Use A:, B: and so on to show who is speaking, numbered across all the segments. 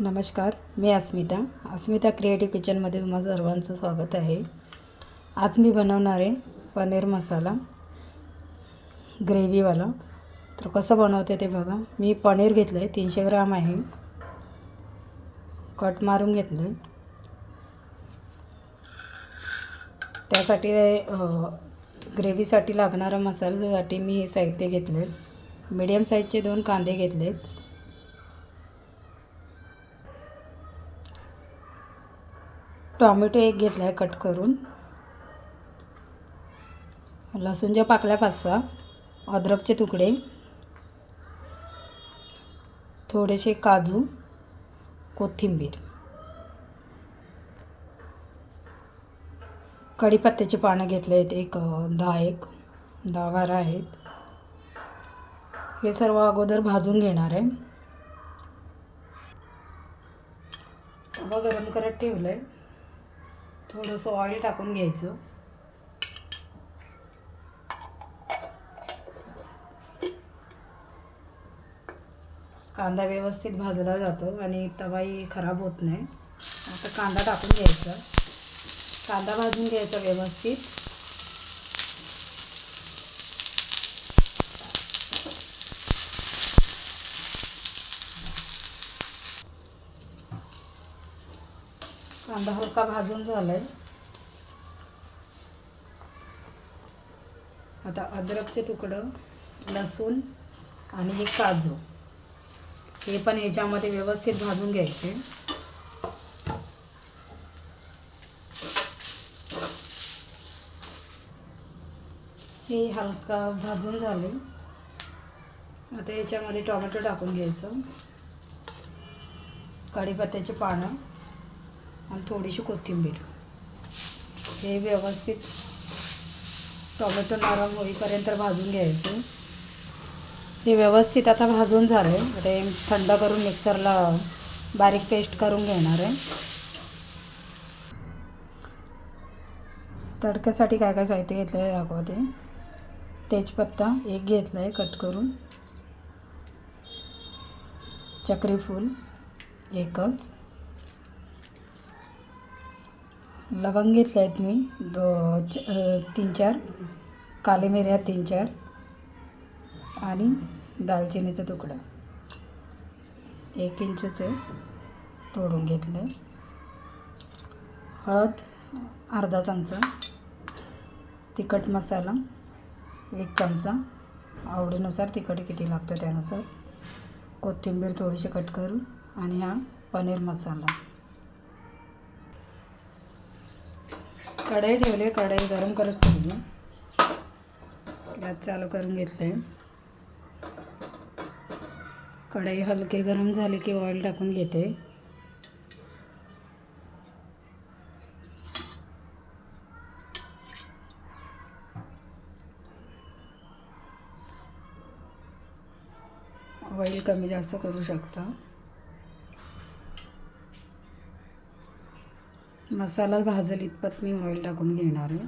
A: नमस्कार मी अस्मिता. अस्मिता क्रिएटिव्ह किचनमध्ये तुम्हाला सर्वांचं स्वागत आहे. आज मी बनवणार आहे पनीर मसाला ग्रेव्हीवाला. तर कसं बनवते ते बघा. मी पनीर घेतलं आहे तीनशे ग्राम आहे. कट मारून घेतलं आहे त्यासाठी ग्रेव्हीसाठी लागणारा मसाल्यासाठी मी हे साहित्य घेतलं आहे मीडियम साईजचे दोन कांदे घेतले आहेत टॉमॅटो एक घेतला आहे कट करून. लसूणच्या पाकल्या पाच सहा अद्रकचे तुकडे थोडेसे काजू कोथिंबीर. कढीपत्त्याची पानं घेतले आहेत एक दहा एक दहा बारा आहेत. हे सर्व अगोदर भाजून घेणार आहे. तवा गरम करत ठेवलं आहे थोडंसं ऑइल टाकून घ्यायचं. कांदा व्यवस्थित भाजला जातो आणि तवाही खराब होत नाही. आता कांदा टाकून घ्यायचा. कांदा भाजून घ्यायचा व्यवस्थित. कांदा हलका भाजून झालाय. आता अद्रकचे तुकडं लसूण आणि हे काजू. हे पण याच्यामध्ये व्यवस्थित भाजून घ्यायचे. हे हलका भाजून झाले. आता याच्यामध्ये टोमॅटो टाकून घ्यायचं. कढीपत्त्याची पानं. आणि थोडीशी कोथिंबीर. हे व्यवस्थित टोमॅटो नरम होईपर्यंत भाजून घ्यायचं. हे व्यवस्थित आता भाजून झालं आहे ते थंड करून मिक्सरला बारीक पेस्ट करून घेणार आहे. तडक्यासाठी काय काय साहित्य घेतलं आहे दाखवते. तेजपत्ता एक घेतला आहे कट करून. चक्रीफूल एकच. लवंग घेतले आहेत मी. दो च तीन चार. काले मिऱ्या तीन चार. आणि दालचिनीचा तुकडा. एक इंचचं आहे. तोडून घेतलं. आहे हळद अर्धा चमचा. तिखट मसाला एक चमचा. आवडीनुसार तिखट किती लागतं त्यानुसार. कोथिंबीर थोडीशी कट करून. आणि हा पनीर मसाला. कढई ठेवली कढई गरम करत ठेवली. गॅस चालू करून घेतलं आहे कढई हलके गरम झाले की ऑइल टाकून घेते. ऑइल कमी जास्त करू शकता. मसाला भाजेल इतपत मी ऑइल टाकून घेणार आहे.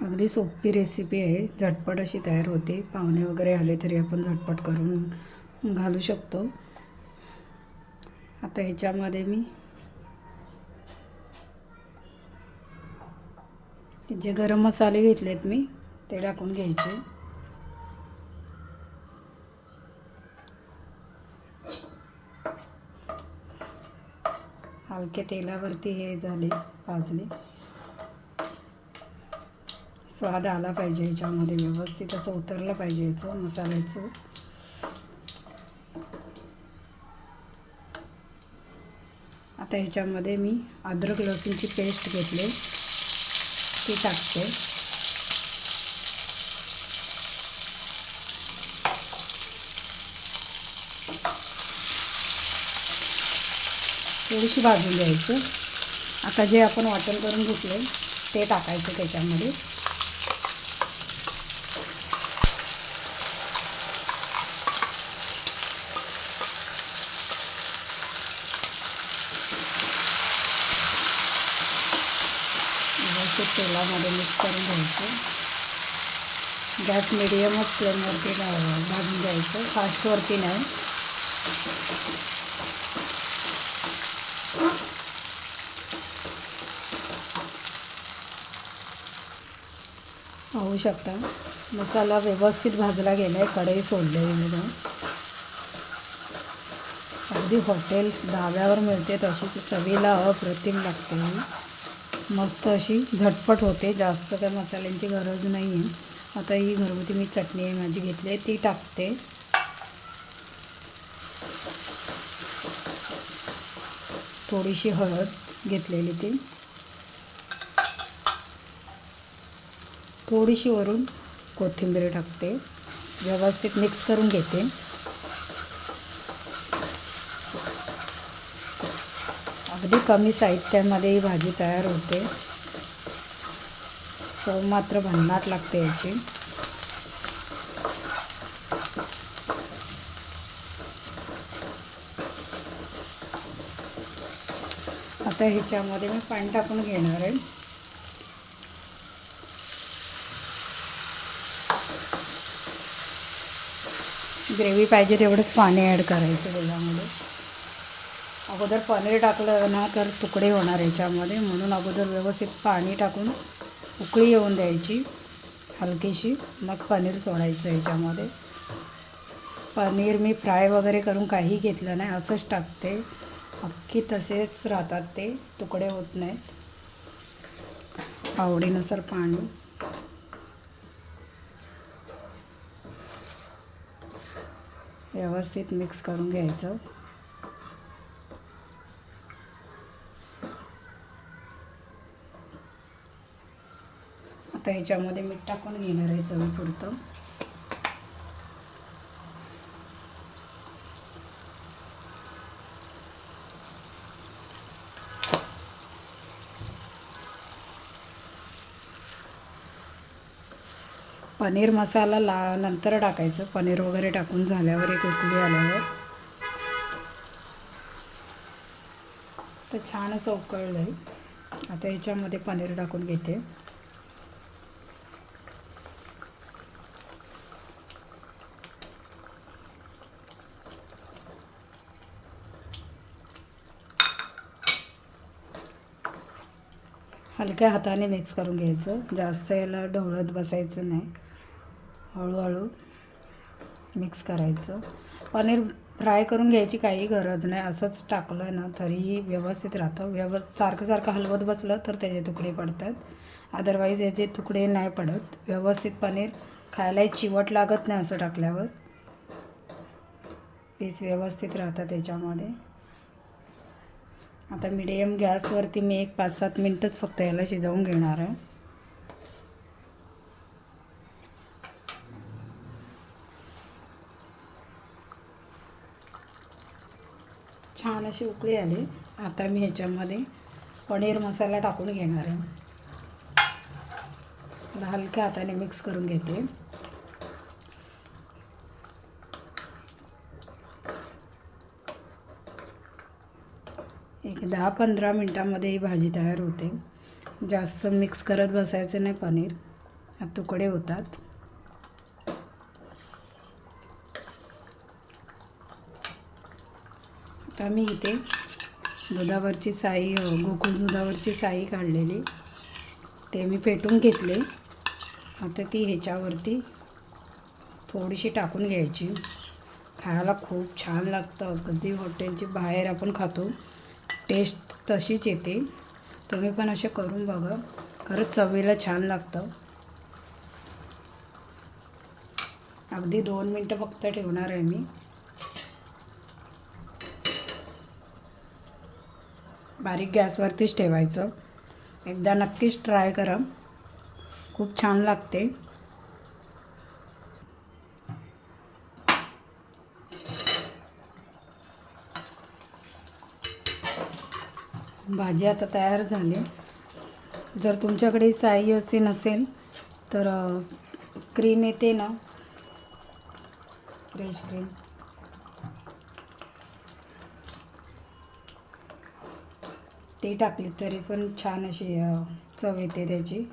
A: अगदी सोपी रेसिपी आहे. झटपट अशी तयार होते. पाहुणे वगैरे आले तरी आपण झटपट करून घालू शकतो. आता ह्याच्यामध्ये मी जे गरम मसाले घेतलेत मी ते टाकून घ्यायचे. हलके तेलावरती हे झाले भाजले. स्वाद आला पाहिजे ह्याच्यामध्ये व्यवस्थित असं उतरलं पाहिजे याचं मसाल्याचं. आता ह्याच्यामध्ये मी अद्रक लसूणची पेस्ट घेतली. ती टाकते थोडीशी भाजून घ्यायचं. आता जे आपण वाटण करून घेतलं ते टाकायचं त्याच्यामध्ये. व्यवस्थित तेलामध्ये मिक्स करून घ्यायचं. गॅस मिडियमच फ्लेमवरती भाजून घ्यायचं. फास्टवरती नाही. पाहू शकता. मसाला व्यवस्थित भाजला गेला आहे कढई सोडलेली मी. जाऊन अगदी हॉटेल धाब्यावर मिळते तशीच चवीला अप्रतिम लागते. मस्त अशी झटपट होते. जास्त काय मसाल्यांची गरज नाही आहे आता ही घरगुती मी चटणी आहे माझी घेतली आहे ती टाकते. थोडीशी हळद घेतलेली ती. थोडीशी वरून कोथिंबीर टाकते. व्यवस्थित मिक्स करून घेते. अगदी कमी साहित्यामध्ये ही भाजी तयार होते. चव मात्र भन्नाट लागते याची. आता ह्याच्यामध्ये मी पाणी टाकून घेणार आहे. ग्रेव्ही पाहिजे तेवढंच पाणी ॲड करायचं त्याच्यामध्ये. अगोदर पनीर टाकलं ना तर तुकडे होणार याच्यामध्ये. म्हणून अगोदर व्यवस्थित पाणी टाकून उकळी येऊन द्यायची हलकीशी. मग पनीर सोडायचं याच्यामध्ये. पनीर मी फ्राय वगैरे करून काही घेतलं नाही असंच टाकते. अख्खी तसेच राहतात ते तुकडे होत नाहीत. आवडीनुसार पाणी. व्यवस्थित मिक्स करून घ्यायचं. आता ह्याच्यामध्ये मीठ टाकून घेणार आहे चवीपुरतं पनीर मसाला ला नंतर टाकायचं. पनीर वगैरे टाकून झाल्यावर एक उकळी आल्यावर. तर छान असं उकळलं आहे आता ह्याच्यामध्ये पनीर टाकून घेते. हलक्या हाताने मिक्स करून घ्यायचं. जास्त याला ढवळत बसायचं नाही. हळूहळू मिक्स करायचं. पनीर फ्राय करून घ्यायची काही गरज नाही. असंच टाकलं ना तरीही व्यवस्थित राहतं. व्यव सारखं सारखं हलवत बसलं तर त्याचे तुकडे पडतात. अदरवाईज याचे तुकडे नाही पडत. व्यवस्थित पनीर खायलाही चिवट लागत नाही असं टाकल्यावर. पीस व्यवस्थित राहतात त्याच्यामध्ये आता मिडियम गॅसवरती मी एक पाच सात मिनटंच फक्त याला शिजवून घेणार आहे. छान अशी उकळी आली. आता मी ह्याच्यामध्ये पनीर मसाला टाकून घेणार आहे. हलक्या हाताने मिक्स करून घेते. की दहा पंधरा मिनटामध्ये ही भाजी तयार होते. जास्त मिक्स करत बसायचं नाही पनीर. तुकडे होतात. आता मी इथे दुधावरची साई गोकुळ दुधावरची साई काढलेली. ते मी फेटून घेतले. आता ती ह्याच्यावरती थोडीशी टाकून घ्यायची. खायला खूप छान लागतं. कधी हॉटेलची बाहेर आपण खातो. टेस्ट तशीच येते. तुम्ही पण असे करून बघा. खरंच चवीला छान लागतं. अगदी दोन मिनटं फक्त ठेवणार आहे मी. बारीक गॅसवरतीच ठेवायचं. एकदा नक्कीच ट्राय करा. खूप छान लागते. भाजी आता तयार झाली. जर तुमच्याकडे साई असे नसेल तर क्रीम येते ना. फ्रेश क्रीम ती टाकली तरी पण छान अशी चव येते त्याची.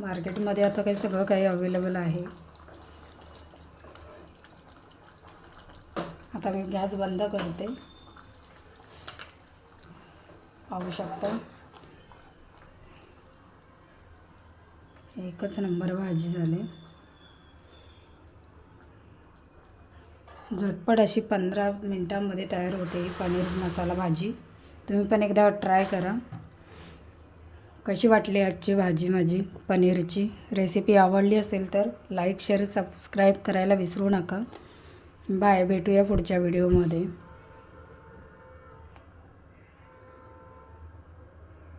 A: मार्केटमध्ये आता काही सगळं काही अवेलेबल आहे. आता मी गॅस बंद करते. पाहू शकता. एकच नंबर भाजी झाली. झटपट अशी पंधरा मिनटामध्ये तयार होते ही पनीर मसाला भाजी. तुम्ही पण एकदा ट्राय करा. कशी वाटली आजची भाजी माझी पनीरची? रेसिपी आवडली असेल तर लाईक शेअर सबस्क्राईब करायला विसरू नका. बाय भेटूया पुढच्या व्हिडिओमध्ये.